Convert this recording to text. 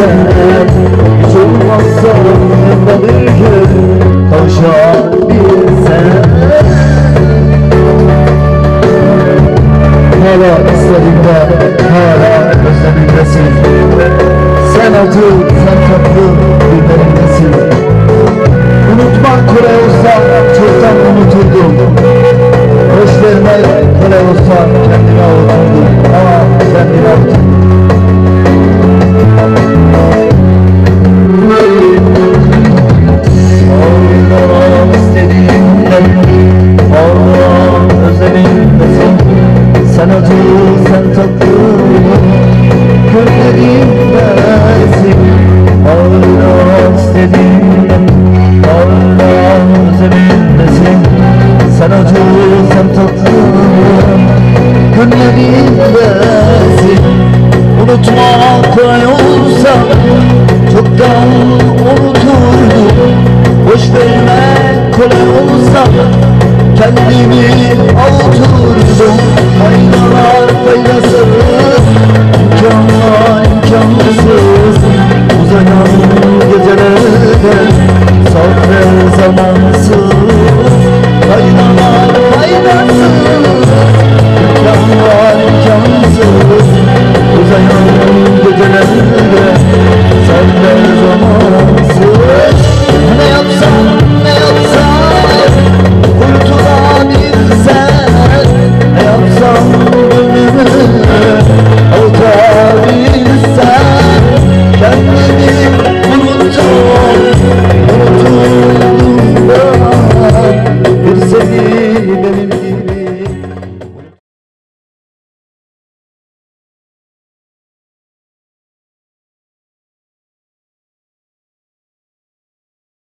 sen Hiç olmazsa yanımda bir gün Koşabilsen Hala istediğimde, Sen acı, sen tatlı bilmemimdesin Unutmak kolay olsa çoktan unutuldum. Hoş kolay olsa kendime unuturdum tatlım Günlerindesin Unutmak kolay olsa Çoktan unuturdum. Boş vermek kolay olsa Kendimi avuturdum. Faydalar faydasız İmkanlar imkansız. Uzayan gecelerde Sabrı zamansız. love.